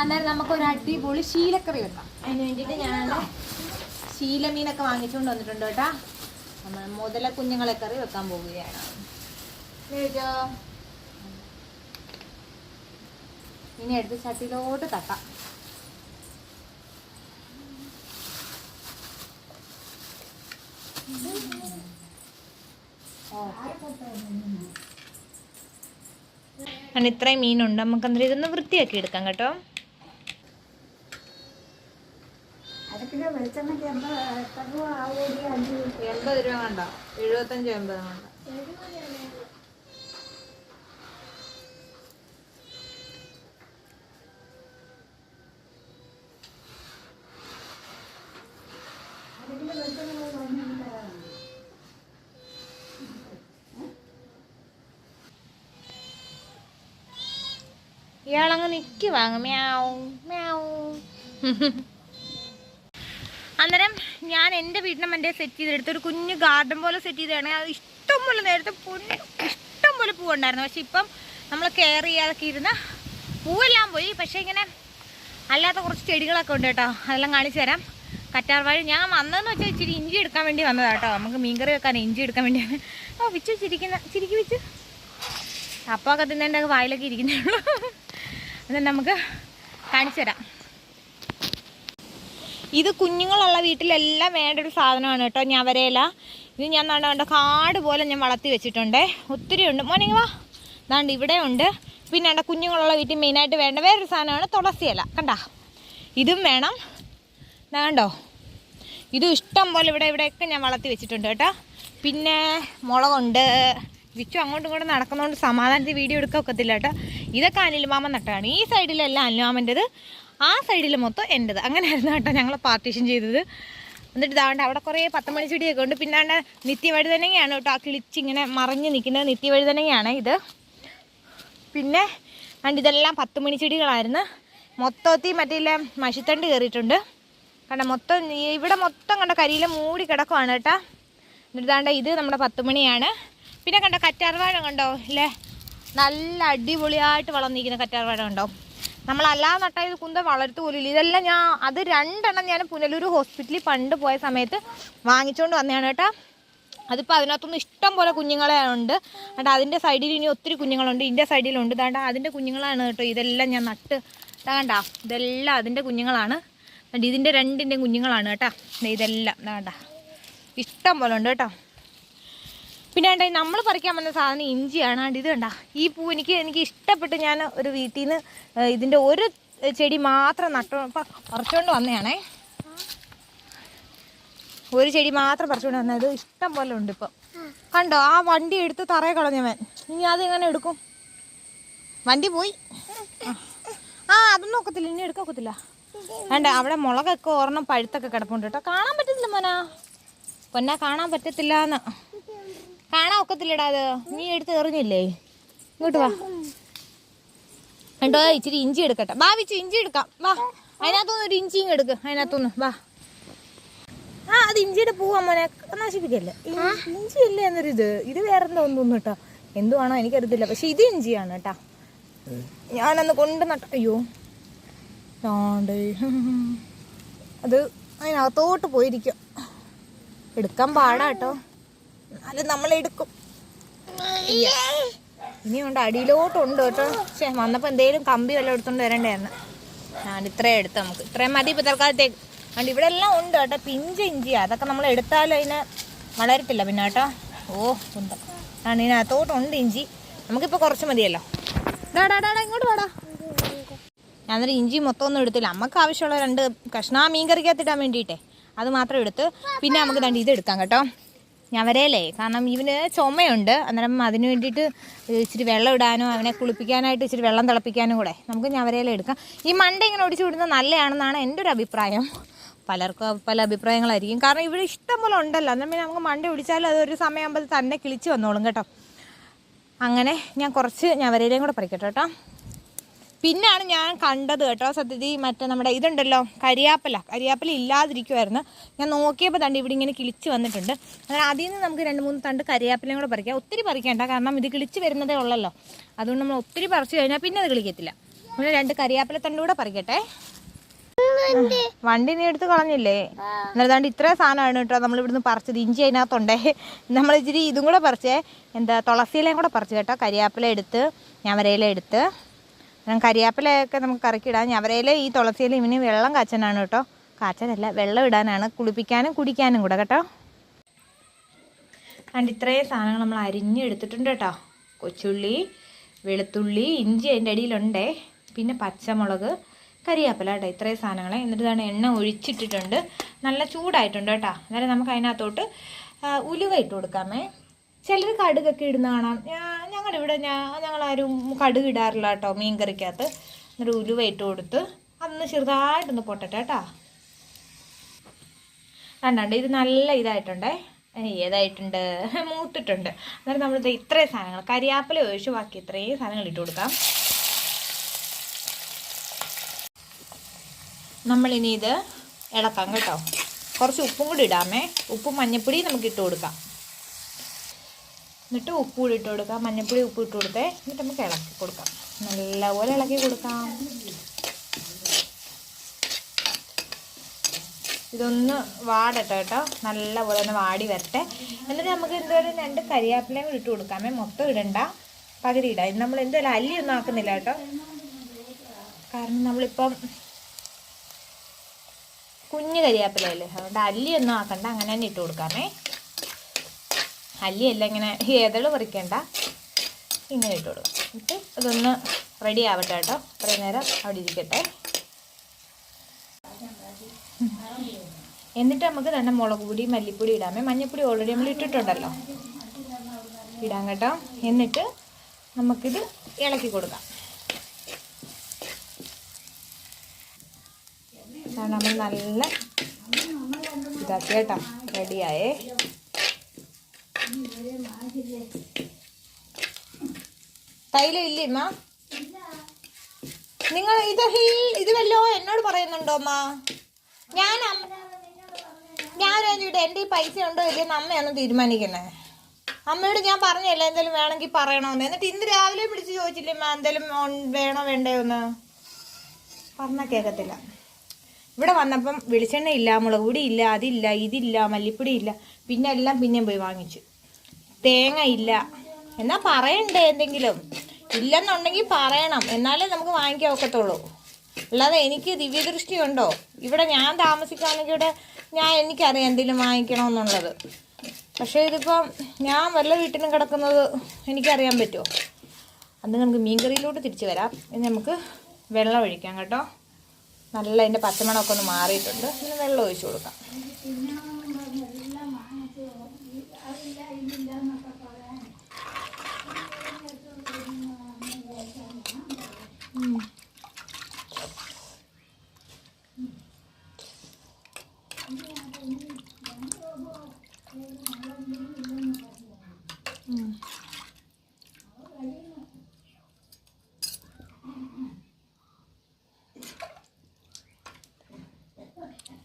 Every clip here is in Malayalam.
അന്നേരം നമുക്ക് ഒരു അടിപൊളി ശീലക്കറി വെക്കാം. അതിന് വേണ്ടിയിട്ട് ഞാൻ ശീലമീനൊക്കെ വാങ്ങിച്ചുകൊണ്ട് വന്നിട്ടുണ്ട് കേട്ടാ. നമ്മൾ മുതല കുഞ്ഞുങ്ങളെ കറി വെക്കാൻ പോവുകയാണ്. ഇനി എടുത്ത് ചട്ടിയിലോട്ട് തട്ടാം. ഇത്രയും മീനുണ്ട്. നമുക്ക് അന്നേരം ഇതൊന്ന് വൃത്തിയാക്കി എടുക്കാം കേട്ടോ. വെളിച്ചെണ്ണയ്ക്ക് എൺപത് എത്ര രൂപ ആവുമോ അഞ്ച് എൺപത് രൂപ കണ്ട എഴുപത്തഞ്ച് എൺപത് കണ്ട ഇയാളങ്ങ് നിൽക്കി വാങ്ങും മ്യാവും മ്യാവും ഞാൻ എന്റെ വീടിന്റെ മറ്റേ സെറ്റ് ചെയ്തെടുത്ത് ഒരു കുഞ്ഞു ഗാർഡൻ പോലെ സെറ്റ് ചെയ്തതാണ് ഇഷ്ടം പോലെ നേരത്തെ പൊന്ന് ഇഷ്ടം പോലെ പൂവുണ്ടായിരുന്നു പക്ഷെ ഇപ്പം നമ്മൾ കെയർ ചെയ്യാതൊക്കെ ഇരുന്ന് പൂവെല്ലാം പോയി. പക്ഷേ ഇങ്ങനെ അല്ലാത്ത കുറച്ച് ചെടികളൊക്കെ ഉണ്ട് കേട്ടോ. അതെല്ലാം കാണിച്ചു തരാം. കറ്റാർവാഴ ഞാൻ വന്നതെന്ന് വെച്ചാൽ ഇച്ചിരി ഇഞ്ചി എടുക്കാൻ വേണ്ടി വന്നതാണ് കേട്ടോ. നമുക്ക് മീൻകറി വെക്കാൻ ഇഞ്ചി എടുക്കാൻ വേണ്ടിയാണ്. ഓ വിച്ചു ചിരിക്കുന്ന ചിരിക്ക് വിച്ചു. ഒക്കെ തിന്നേന്റെ വായിലൊക്കെ ഇരിക്കുന്നേ ഉള്ളൂ. അത് നമുക്ക് കാണിച്ചു തരാം. ഇത് കുഞ്ഞുങ്ങളുള്ള വീട്ടിലെല്ലാം വേണ്ട ഒരു സാധനമാണ് കേട്ടോ. ഞാൻ വരയില ഇത് ഞാൻ നാണ്ട കണ്ട കാട് പോലെ ഞാൻ വളർത്തി വെച്ചിട്ടുണ്ട്. ഒത്തിരി ഉണ്ട്. മോനിങ് വാ. ദാണ്ട് ഇവിടെ ഉണ്ട്. പിന്നെ എന്റെ കുഞ്ഞുങ്ങളുള്ള വീട്ടിൽ മെയിനായിട്ട് വേണ്ട വേറൊരു സാധനമാണ് തുളസിയില കണ്ട? ഇതും വേണം. കണ്ടോ? ഇതും ഇഷ്ടം പോലെ ഇവിടെ ഇവിടെയൊക്കെ ഞാൻ വളർത്തി വെച്ചിട്ടുണ്ട് കേട്ടോ. പിന്നെ മുളകുണ്ട്. വിച്ചു അങ്ങോട്ടും ഇങ്ങോട്ടും നടക്കുന്നതുകൊണ്ട് സമാധാനത്തിൽ വീഡിയോ എടുക്കാൻ ഒക്കത്തില്ല കേട്ടോ. ഇതൊക്കെ അനിൽമാമൻ നട്ടതാണ്. ഈ സൈഡിലെല്ലാം അനിൽമാമന്റെത് ആ സൈഡിൽ മൊത്തം എന്റെത് അങ്ങനെയായിരുന്നു കേട്ടോ ഞങ്ങൾ പാർട്ടീഷൻ ചെയ്തത്. എന്നിട്ട് ഇതാണ്ട് അവിടെ കുറേ പത്തുമണി ചെടിയൊക്കെ ഉണ്ട്. പിന്നാണ്ട് നിത്യവഴുതനങ്ങയാണ് കേട്ടോ ആ കിളിച്ചിങ്ങനെ മറിഞ്ഞ് നിൽക്കുന്നത്. നിത്യവഴുതനങ്ങയാണ് ഇത്. പിന്നെ കണ്ട് ഇതെല്ലാം പത്ത് മണി ചെടികളായിരുന്നു. മൊത്തത്തിൽ മറ്റേ മഷിത്തണ്ട് കയറിയിട്ടുണ്ട്. കണ്ട മൊത്തം ഇവിടെ മൊത്തം കണ്ട കരിയില മൂടി കിടക്കുവാണ് കേട്ടോ. എന്നിട്ട് ഇതാണ്ട് ഇത് നമ്മുടെ പത്ത് മണിയാണ് പിന്നെ കണ്ടോ കറ്റാർവാഴ കണ്ടോ ഇല്ലേ? നല്ല അടിപൊളിയായിട്ട് വളർന്നിരിക്കുന്ന കറ്റാർവാഴ കണ്ടോ? നമ്മളല്ലാതെ നട്ടാൽ ഇത് കുന്ത വളർത്തു പോലില്ല ഇതെല്ലാം ഞാൻ അത് രണ്ടെണ്ണം ഞാൻ പുനലൂർ ഹോസ്പിറ്റലിൽ പണ്ട് പോയ സമയത്ത് വാങ്ങിച്ചുകൊണ്ട് വന്നതാണ് കേട്ടോ. അതിപ്പോൾ അതിനകത്തൊന്നും ഇഷ്ടം പോലെ കുഞ്ഞുങ്ങളെ ഉണ്ട്. എന്നിട്ട് അതിന്റെ സൈഡിൽ ഇനി ഒത്തിരി കുഞ്ഞുങ്ങളുണ്ട്. ഇതിന്റെ സൈഡിലുണ്ട് ഇതാണ്ട അതിന്റെ കുഞ്ഞുങ്ങളാണ് കേട്ടോ. ഇതെല്ലാം ഞാൻ നട്ട്. ഇതാണ്ട ഇതെല്ലാം അതിന്റെ കുഞ്ഞുങ്ങളാണ്. ഇതിന്റെ രണ്ടിന്റെയും കുഞ്ഞുങ്ങളാണ് കേട്ടോ. ഇതെല്ലാം ഇതാണ്ട. ഇഷ്ടം പോലെ ഉണ്ട് കേട്ടോ. പിന്നെ കണ്ട നമ്മൾ പറിക്കാൻ വന്ന സാധനം ഇഞ്ചിയാണ്. കണ്ട ഇത് കണ്ട? ഈ പൂ എനിക്ക് എനിക്ക് ഇഷ്ടപ്പെട്ട് ഞാൻ ഒരു വീട്ടിൽ നിന്ന് ഇതിന്റെ ഒരു ചെടി മാത്രം നട്ടു പറിച്ചുകൊണ്ട് വന്നതാണേ ഒരു ചെടി മാത്രം പറിച്ചുകൊണ്ട് വന്നത് ഇഷ്ടം പോലെ ഉണ്ട് ഇപ്പം. കണ്ടോ ആ വണ്ടി എടുത്ത് തറയെ കളഞ്ഞവൻ. ഇനി അത് എങ്ങനെ എടുക്കും? വണ്ടി പോയി. ആ. അതൊന്നും ഒക്കത്തില്ല. ഇനി എടുക്കാൻ വേണ്ട അവിടെ മുളകൊക്കെ ഓർണം പഴുത്തൊക്കെ കിടപ്പുണ്ട് കേട്ടോ. കാണാൻ പറ്റത്തില്ല മോനാ. പൊന്നാ കാണാൻ പറ്റത്തില്ല എന്ന് കാണാൻ ഒക്കത്തില്ലടാ അത്. നീ എടുത്ത് എറിഞ്ഞില്ലേ? ഇങ്ങോട്ട് വാ. കണ്ടോ? ഇച്ചിരി ഇഞ്ചി എടുക്കട്ടെ. വാ വിച്ച് ഇഞ്ചി എടുക്കാം. വാ. അതിനകത്തുനിന്ന് ഒരു ഇഞ്ചി എടുക്ക്. അതിനകത്തുനിന്ന്. വാ. ആ അത് ഇഞ്ചിയുടെ പൂവാ മോനെ. നശിപ്പിക്കല്ലേ? ഇഞ്ചി ഇല്ലേ എന്നൊരു ഇത്. ഇത് വേറെ എന്തോ ഒന്നും കേട്ടോ. എന്തുവാണോ എനിക്കറിയത്തില്ല. പക്ഷെ ഇത് ഇഞ്ചിയാണ് കേട്ടാ. ഞാനന്ന് കൊണ്ട് നട്ട അയ്യോ. അത് അതിനകത്തോട്ട് പോയിരിക്കും. എടുക്കാൻ പാടാ കേട്ടോ. എന്നാലും നമ്മൾ എടുക്കും ഇനിയുണ്ട് അടിയിലോട്ടുണ്ട് കേട്ടോ. പക്ഷേ വന്നപ്പോൾ എന്തെങ്കിലും കമ്പി വല്ലതും എടുത്തുകൊണ്ട് വരണ്ടായിരുന്നു ഞാൻ ഇത്രയും എടുത്ത് നമുക്ക്. ഇത്രയും മതി ഇപ്പോൾ തൽക്കാലത്തേക്ക്. അതുകൊണ്ട് ഇവിടെ എല്ലാം ഉണ്ട് കേട്ടോ. പിഞ്ച് ഇഞ്ചി. അതൊക്കെ നമ്മൾ എടുത്താലും അതിനെ വളരത്തില്ല പിന്നെ കേട്ടോ. ഓ ഉണ്ട്. ആണ് ഇതിനകത്തോട്ടുണ്ട് ഇഞ്ചി. നമുക്കിപ്പോൾ കുറച്ച് മതിയല്ലോ. ഡാ ഡാ ഡാ ഡാ, ഇങ്ങോട്ട് വാടാ. ഞാൻ ഇഞ്ചി മൊത്തം ഒന്നും എടുത്തില്ല. നമുക്ക് ആവശ്യമുള്ള രണ്ട് കഷ്ണ മീൻ കറിക്കകത്തിടാൻ വേണ്ടിയിട്ടേ. അത് മാത്രം എടുത്ത്. പിന്നെ നമുക്ക് രണ്ട് ഇത് എടുക്കാം കേട്ടോ. ഞാൻ കാരണം ഇവന് ചുമയുണ്ട്. അന്നേരം അതിന് വേണ്ടിയിട്ട് ഇച്ചിരി വെള്ളം ഇടാനും അവനെ കുളിപ്പിക്കാനായിട്ട് ഇച്ചിരി വെള്ളം തിളപ്പിക്കാനും കൂടെ. നമുക്ക് ഞവരയില എടുക്കാം. ഈ മണ്ട ഇങ്ങനെ ഒടിച്ചു വിടുന്നത് നല്ലതാണെന്നാണ് എന്റെ ഒരു അഭിപ്രായം. പലർക്കും പല അഭിപ്രായങ്ങളായിരിക്കും. കാരണം ഇവിടെ ഇഷ്ടം പോലെ ഉണ്ടല്ലോ. അന്നേരം പിന്നെ നമുക്ക് മണ്ട ഒടിച്ചാലും അതൊരു സമയമാകുമ്പോൾ തന്നെ കിളിച്ച് വന്നോളും കേട്ടോ. അങ്ങനെ ഞാൻ കുറച്ച് ഞവരയിലയും കൂടെ പറിക്കട്ടെ കേട്ടോ. പിന്നാണ് ഞാൻ കണ്ടത് കേട്ടോ. സത്യതി മറ്റേ നമ്മുടെ ഇതുണ്ടല്ലോ കരിയാപ്പല. കരിയാപ്പല ഇല്ലാതിരിക്കുമായിരുന്നു ഞാൻ നോക്കിയപ്പോൾ തണ്ട് ഇവിടെ ഇങ്ങനെ കിളിച്ച് വന്നിട്ടുണ്ട്. അങ്ങനെ അതിൽ നിന്ന് നമുക്ക് രണ്ട് മൂന്ന് തണ്ട് കരിയാപ്പലയും കൂടെ പറിക്കാം. ഒത്തിരി പറിക്കേണ്ട കാരണം ഇത് കിളിച്ച് വരുന്നതേ ഉള്ളല്ലോ. അതുകൊണ്ട് നമ്മൾ ഒത്തിരി പറിച്ചു കഴിഞ്ഞാൽ പിന്നെ അത് കിളിക്കത്തില്ല. അങ്ങനെ രണ്ട് കരിയാപ്പല തണ്ട് കൂടെ പറിക്കട്ടെ. വണ്ടി. നീ എടുത്ത് കളഞ്ഞില്ലേ? എന്നിട്ടാണ്ട് ഇത്ര സാധനമാണ് കേട്ടോ നമ്മൾ ഇവിടുന്ന് പറിച്ചത്. ഇഞ്ചി അതിനകത്തുണ്ടേ. നമ്മൾ ഇച്ചിരി ഇതും കൂടെ പറിച്ചേ. എന്താ തുളസിയിലേയും കൂടെ പറിച്ചു കേട്ടോ. കരിയാപ്പില എടുത്ത് ഞവരയില എടുത്ത്. കരിയാപ്പിലയൊക്കെ നമുക്ക് കറക്കിടാം ഞവരയില ഈ തുളസിയിൽ ഇവന് വെള്ളം കാച്ചനാണ് കേട്ടോ. കാച്ചനല്ല വെള്ളം ഇടാനാണ്. കുളിപ്പിക്കാനും കുടിക്കാനും കൂടെ കേട്ടോ. കണ്ട് ഇത്രയും സാധനങ്ങൾ നമ്മൾ അരിഞ്ഞെടുത്തിട്ടുണ്ട് കേട്ടോ. കൊച്ചുള്ളി വെളുത്തുള്ളി ഇഞ്ചി അതിന്റെ അടിയിലുണ്ടേ. പിന്നെ പച്ചമുളക് കരിയാപ്പില കേട്ടോ ഇത്രയും സാധനങ്ങളെ. എന്നിട്ട് ഇതാണ് എണ്ണ ഒഴിച്ചിട്ടിട്ടുണ്ട്. നല്ല ചൂടായിട്ടുണ്ട് കേട്ടോ. അന്നേരം നമുക്ക് അതിനകത്തോട്ട് ഉലുവ ഇട്ട് കൊടുക്കാമേ. ചിലർ കടുകൊക്കെ ഇടുന്ന കാണാം. ഞാ- ഞങ്ങളുടെ ഇവിടെ ഞാൻ ഞങ്ങളാരും കടുക് ഇടാറില്ല കേട്ടോ മീൻ കറിക്കകത്ത് എന്നിട്ട് ഉലുവ ഇട്ട് കൊടുത്ത് അതൊന്ന് ചെറുതായിട്ടൊന്ന് പൊട്ടട്ടെ കേട്ടോ കണ്ടാണ്ട് ഇത് നല്ല ഇതായിട്ടുണ്ടേ. ഏതായിട്ടുണ്ട്? മൂത്തിട്ടുണ്ട്. അന്നേരം നമ്മളിത് ഇത്രയും സാധനങ്ങൾ കരിയാപ്പില ഒഴിച്ച് ബാക്കി ഇത്രയും സാധനങ്ങൾ ഇട്ട് കൊടുക്കാം. നമ്മളിനി ഇത് ഇളക്കാം കേട്ടോ. കുറച്ച് ഉപ്പും കൂടി ഇടാമേ. ഉപ്പും മഞ്ഞപ്പൊടി നമുക്ക് ഇട്ട് കൊടുക്കാം. എന്നിട്ട് ഉപ്പ് കൂടി ഇട്ട് കൊടുക്കാം. മഞ്ഞപ്പൊടി ഉപ്പ് ഇട്ട് കൊടുത്തേ. എന്നിട്ട് നമുക്ക് ഇളക്കി കൊടുക്കാം. നല്ലപോലെ ഇളക്കി കൊടുക്കാം. ഇതൊന്ന് വാടട്ടെ കേട്ടോ. നല്ലപോലെ ഒന്ന് വാടി വരട്ടെ. എന്നിട്ട് നമുക്ക് എന്തോരം രണ്ട് കരിയാപ്പിലയും ഇട്ട് കൊടുക്കാമേ. മൊത്തം ഇടണ്ട. പകുതി ഇടാം. ഇത് നമ്മൾ എന്തായാലും അല്ലിയൊന്നും ആക്കുന്നില്ല കേട്ടോ. കാരണം നമ്മളിപ്പം കുഞ്ഞ് കരിയാപ്പിലല്ലേ അതുകൊണ്ട് അല്ലിയൊന്നും ആക്കണ്ട. അങ്ങനെ തന്നെ ഇട്ട് കൊടുക്കാമേ. അല്ലിയല്ല ഇങ്ങനെ ഏതൾ പറിക്കേണ്ട. ഇങ്ങനെ ഇട്ട് കൊടുക്കാം എന്നിട്ട് അതൊന്ന് റെഡി ആവട്ടെ കേട്ടോ. അത്രയും നേരം അവിടെ ഇരിക്കട്ടെ. എന്നിട്ട് നമുക്ക് തന്നെ മുളക് പൊടി മല്ലിപ്പൊടി ഇടാമേ മഞ്ഞപ്പൊടി ഓൾറെഡി നമ്മൾ ഇട്ടിട്ടുണ്ടല്ലോ. ഇടാം കേട്ടോ. എന്നിട്ട് നമുക്കിത് ഇളക്കി കൊടുക്കാം. നമ്മൾ നല്ല ഇതാക്കി കേട്ടോ. റെഡിയായേ തൈലം ഇല്ലേ അമ്മ നിങ്ങൾ ഇത് ഇത് വല്ലോ എന്നോട് പറയുന്നുണ്ടോ അമ്മ? ഞാൻ ചോദിച്ചിട്ട് എന്റെ ഈ പൈസ ഉണ്ടോ ഇല്ലെന്ന് അമ്മയാണ് തീരുമാനിക്കുന്നത് അമ്മയോട് ഞാൻ പറഞ്ഞല്ലേ എന്തെങ്കിലും വേണമെങ്കിൽ പറയണമെന്ന് എന്നിട്ട് ഇന്ന് രാവിലെ വിളിച്ച് ചോദിച്ചില്ലേ അമ്മ എന്തെങ്കിലും വേണോ വേണ്ടയോ എന്ന്? പറഞ്ഞാൽ കേൾക്കത്തില്ല ഇവിടെ വന്നപ്പം വെളിച്ചെണ്ണ ഇല്ല മുളക് പൊടി ഇല്ല അതില്ല ഇതില്ല മല്ലിപ്പൊടി ഇല്ല. പിന്നെ എല്ലാം പിന്നെയും പോയി വാങ്ങിച്ചു. തേങ്ങ ഇല്ല. എന്നാ പറയണ്ടേ എന്തെങ്കിലും? ഇല്ലെന്നുണ്ടെങ്കിൽ പറയണം. എന്നാലേ നമുക്ക് വാങ്ങിക്കാൻ ഒക്കത്തുള്ളൂ. അല്ലാതെ എനിക്ക് ദിവ്യദൃഷ്ടി ഉണ്ടോ? ഇവിടെ ഞാൻ താമസിക്കുകയാണെങ്കിൽ ഇവിടെ ഞാൻ എനിക്കറിയാം എന്തെങ്കിലും വാങ്ങിക്കണമെന്നുള്ളത്. പക്ഷേ ഇതിപ്പം ഞാൻ വല്ല വീട്ടിലും കിടക്കുന്നത് എനിക്കറിയാൻ പറ്റുമോ? അന്ന് നമുക്ക് മീൻകറിയിലോട്ട് തിരിച്ചു വരാം. ഇനി നമുക്ക് വെള്ളം ഒഴിക്കാം കേട്ടോ. നല്ല അതിന്റെ പച്ചമണമൊക്കെ ഒന്ന് മാറിയിട്ടുണ്ട്. ഇനി വെള്ളം ഒഴിച്ചു കൊടുക്കാം.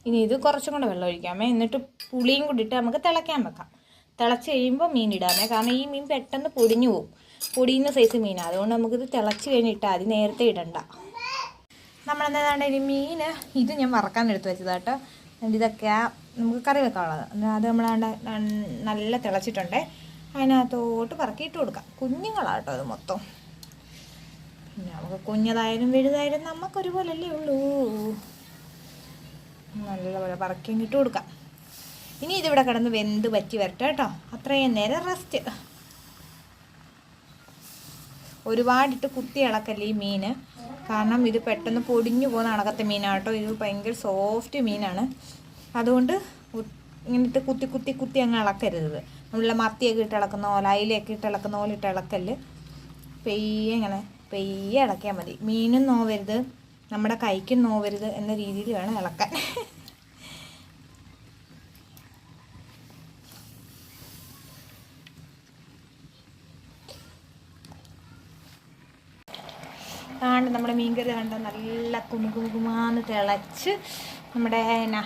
ഇനി ഇത് കുറച്ചും കൂടെ വെള്ളം ഒഴിക്കാമേ. എന്നിട്ട് പുളിയും കൂടി ഇട്ട് നമുക്ക് തിളയ്ക്കാൻ വെക്കാം. തിളച്ച് കഴിയുമ്പോൾ മീൻ ഇടാമേ. കാരണം ഈ മീൻ പെട്ടെന്ന് പൊടിഞ്ഞു പോകും പൊടിയുന്ന സൈസ് മീനാണ് അതുകൊണ്ട് നമുക്കിത് തിളച്ച് കഴിഞ്ഞിട്ട് അത് നേരത്തെ ഇടണ്ട. നമ്മളെന്താണ് ഇനി മീൻ ഇത് ഞാൻ വറക്കാൻ എടുത്ത് വെച്ചതാട്ടോ. എന്നിട്ട് ഇതൊക്കെ നമുക്ക് കറി വെക്കാനുള്ളത്. അത് നമ്മളാണ്ട് നല്ല തിളച്ചിട്ടുണ്ടേ. അതിനകത്തോട്ട് പറക്കിയിട്ട് കൊടുക്കാം. കുഞ്ഞുങ്ങളാട്ടോ അത് മൊത്തം. പിന്നെ നമുക്ക് കുഞ്ഞതായാലും വലുതായാലും നമുക്കൊരുപോലല്ലേ ഉള്ളൂ. നല്ലപോലെ പറക്കി ഇട്ട് കൊടുക്കാം. ഇനി ഇതിവിടെ കിടന്ന് വെന്ത് പറ്റി വരട്ടെ കേട്ടോ. അത്രയും നേരം റെസ്റ്റ് ഒരുപാടിട്ട് കുത്തി ഇളക്കല്ലേ ഈ മീൻ. കാരണം ഇത് പെട്ടെന്ന് പൊടിഞ്ഞു പോകുന്ന അണക്കത്തെ മീനാണ് കേട്ടോ. ഇത് ഭയങ്കര സോഫ്റ്റ് മീനാണ്. അതുകൊണ്ട് ഇങ്ങനത്തെ കുത്തി കുത്തി കുത്തി അങ്ങ് ഇളക്കരുത്. നമ്മളെ മത്തിയൊക്കെ ഇട്ട് ഇളക്കുന്ന പോലെ അയിലയൊക്കെ ഇട്ട് ഇളക്കുന്ന പോലെ ഇട്ട് ഇളക്കൽ. പെയ്യെ ഇങ്ങനെ പെയ്യെ ഇളക്കിയാൽ മതി. മീനും നോവരുത്. നമ്മുടെ കൈക്ക് നോവരുത് എന്ന രീതിയിൽ വേണം ഇളക്കാൻ. ആണ്ട് നമ്മുടെ മീൻകറി കണ്ട? നല്ല കുമുകുമുകുമാന്ന് തിളച്ച് നമ്മുടെ എന്നാ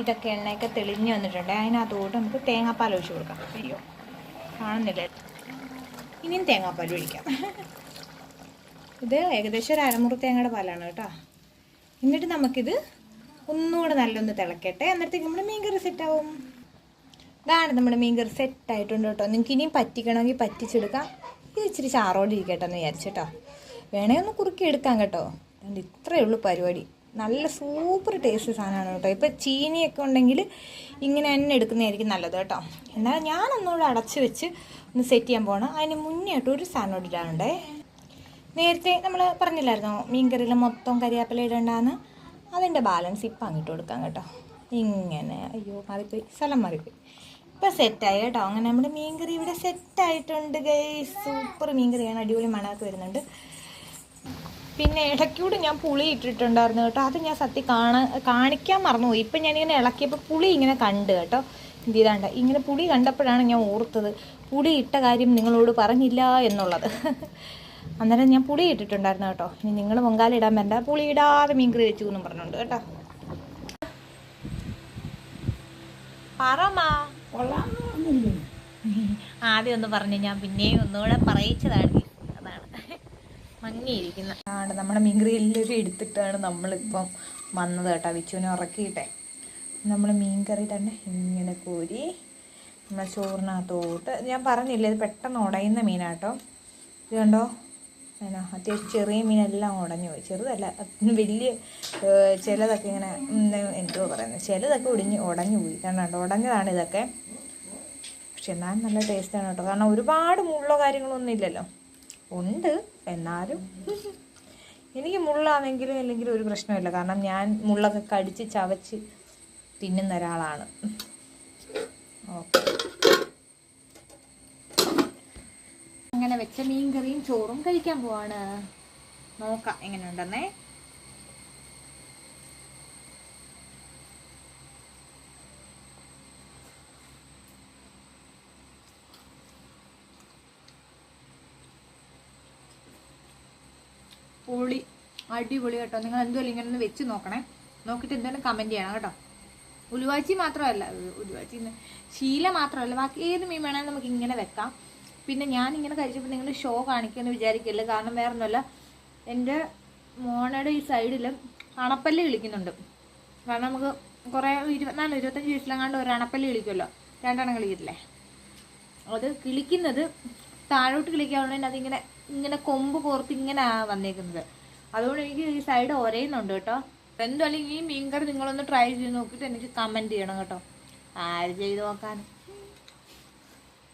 ഇതൊക്കെ എണ്ണയൊക്കെ തെളിഞ്ഞ് വന്നിട്ടുണ്ട്. അതിനകത്തോട്ട് നമുക്ക് തേങ്ങാപ്പാൽ ഒഴിച്ചു കൊടുക്കാം. അയ്യോ കാണുന്നില്ല. ഇനിയും തേങ്ങാപ്പാൽ ഒഴിക്കാം. ഇത് ഏകദേശം ഒരു അരമുറി തേങ്ങയുടെ പാലാണ് കേട്ടോ. എന്നിട്ട് നമുക്കിത് ഒന്നുകൂടെ നല്ലൊന്ന് തിളക്കട്ടെ. എന്നിടത്തേക്ക് നമ്മുടെ മീൻകറി സെറ്റാവും ഇതാണ് നമ്മുടെ മീൻകറി സെറ്റായിട്ടുണ്ട് കേട്ടോ. നിങ്ങൾക്ക് ഇനിയും പറ്റിക്കണമെങ്കിൽ പറ്റിച്ചെടുക്കാം. ഇത് ഇച്ചിരി ചാറോടെ ഇരിക്കട്ടെ എന്ന് വിചാരിച്ചിട്ടോ വേണേ ഒന്ന് കുറുക്കി എടുക്കാം കേട്ടോ. അതുകൊണ്ട് ഇത്രയേ ഉള്ളൂ പരിപാടി. നല്ല സൂപ്പർ ടേസ്റ്റ് സാധനമാണ് കേട്ടോ. ഇപ്പം ചീനിയൊക്കെ ഉണ്ടെങ്കിൽ ഇങ്ങനെ തന്നെ എടുക്കുന്നതായിരിക്കും നല്ലത് കേട്ടോ. എന്നാൽ ഞാനൊന്നുകൂടെ അടച്ച് വെച്ച് ഒന്ന് സെറ്റ് ചെയ്യാൻ പോകണം അതിന് മുന്നേ ആയിട്ട് ഒരു സാധനം ഇടാനുണ്ടേ. നേരത്തെ നമ്മൾ പറഞ്ഞില്ലായിരുന്നോ? മീൻകറിയിൽ മൊത്തം കരിയാപ്പില ഇടണ്ടാന്ന്? അതിന്റെ ബാലൻസ് ഇപ്പം അങ്ങോട്ട് കൊടുക്കാം കേട്ടോ. ഇങ്ങനെ. അയ്യോ മാറിപ്പോയി. സ്ഥലം മാറിപ്പോയി. ഇപ്പം സെറ്റായി കേട്ടോ. അങ്ങനെ നമ്മുടെ മീൻകറി ഇവിടെ സെറ്റായിട്ടുണ്ട് ഗൈ സൂപ്പർ മീൻകറിയാണ്. അടിപൊളി മണമൊക്കെ വരുന്നുണ്ട്. പിന്നെ ഇടയ്ക്കൂടെ ഞാൻ പുളി ഇട്ടിട്ടുണ്ടായിരുന്നു കേട്ടോ. അത് ഞാൻ സത്യം കാണാ കാണിക്കാൻ മറന്നുപോയി. ഇപ്പം ഞാനിങ്ങനെ ഇളക്കിയപ്പോൾ പുളി ഇങ്ങനെ കണ്ട് കേട്ടോ. എന്ത് ചെയ്താണ്ട് ഇങ്ങനെ പുളി കണ്ടപ്പോഴാണ് ഞാൻ ഓർത്തത്. പുളി ഇട്ട കാര്യം നിങ്ങളോട് പറഞ്ഞില്ല എന്നുള്ളത്. അന്നേരം ഞാൻ പുളി ഇട്ടിട്ടുണ്ടായിരുന്നു കേട്ടോ. ഇനി നിങ്ങൾ പൊങ്കാല ഇടാൻ വേണ്ട പുളി ഇടാതെ മീൻകറി വെച്ചു എന്നും പറഞ്ഞുണ്ട് കേട്ടോ. പറമാ ആദ്യം ഒന്ന് പറഞ്ഞു ഞാൻ പിന്നെയും ഒന്നുകൂടെ പറയിച്ചതാണ് അതാണ്. മങ്ങിയിരിക്കുന്ന ആണ് നമ്മുടെ മീൻകറി എല്ലാവരും എടുത്തിട്ടാണ് നമ്മളിപ്പം വന്നത് കേട്ടോ. വിച്ചുവിനെ ഉറക്കിയിട്ടെ. നമ്മൾ മീൻകറി തന്നെ ഇങ്ങനെ കോരി നമ്മളെ ചോറിനകത്തോട്ട്. ഞാൻ പറഞ്ഞില്ലേ ഇത് പെട്ടെന്ന് ഉടയുന്ന മീനാട്ടോ ഇത് കണ്ടോ? അത്യാവശ്യം ചെറിയ മീനെല്ലാം ഉടഞ്ഞു പോയി. ചെറുതല്ല വലിയ ചിലതൊക്കെ ഇങ്ങനെ എന്തുവാ എന്തോ പറയുന്നത്. ചിലതൊക്കെ ഒടിഞ്ഞ് ഉടഞ്ഞു പോയി. കണ്ടോ ഉടഞ്ഞതാണ് ഇതൊക്കെ. പക്ഷെ എന്നാലും നല്ല ടേസ്റ്റാണ് കേട്ടോ. കാരണം ഒരുപാട് മുള്ളോ കാര്യങ്ങളൊന്നും ഇല്ലല്ലോ. ഉണ്ട് എന്നാലും. എനിക്ക് മുള്ളാണെങ്കിലും ഇല്ലെങ്കിലും ഒരു പ്രശ്നമില്ല. കാരണം ഞാൻ മുള്ളൊക്കെ കടിച്ച് ചവച്ച് തിന്നുന്ന ഒരാളാണ്. ഓക്കെ. അങ്ങനെ വെച്ച മീൻ കറിയും ചോറും കഴിക്കാൻ പോവാണ്. നോക്കാം എങ്ങനെ ഉണ്ടെന്നേ. പൊളി അടിപൊളി കേട്ടോ. നിങ്ങൾ എന്തുമല്ല ഇങ്ങനെ ഒന്ന് വെച്ച് നോക്കണേ. നോക്കിയിട്ട് എന്തെങ്കിലും കമന്റ് ചെയ്യണം കേട്ടോ. ഉലുവാച്ചി മാത്രമല്ല ഉലുവാച്ചി ശീല മാത്രമല്ല ബാക്കി ഏത് മീൻ വേണമെങ്കിലും നമുക്ക് ഇങ്ങനെ വെക്കാം. പിന്നെ ഞാൻ ഇങ്ങനെ കഴിച്ചപ്പോൾ നിങ്ങൾ ഷോ കാണിക്കുമെന്ന് വിചാരിക്കില്ല? കാരണം വേറെ ഒന്നുമല്ല എന്റെ മോണയുടെ ഈ സൈഡിൽ അണപ്പല്ല് കിളിക്കുന്നുണ്ട് കാരണം നമുക്ക് കുറേ ഇരുപത്തിനാല് ഇരുപത്തഞ്ച് വയസ്സിലെങ്ങാണ്ട് ഒരു അണപ്പല്ല് കിളിക്കുമല്ലോ രണ്ടെണ്ണം കിളിക്കില്ലേ അത് കിളിക്കുന്നത് താഴോട്ട് കിളിക്കാവുന്നതിന് അതിങ്ങനെ ഇങ്ങനെ കൊമ്പ് കോർത്ത് ഇങ്ങനെ വന്നേക്കുന്നത്. അതുകൊണ്ട് എനിക്ക് ഈ സൈഡ് ഒരയുന്നുണ്ട് കേട്ടോ. എന്തായാലും ഈ മീൻകറി നിങ്ങളൊന്ന് ട്രൈ ചെയ്ത് നോക്കിയിട്ട് എനിക്ക് കമന്റ് ചെയ്യണം കേട്ടോ. ആര് ചെയ്ത് നോക്കാൻ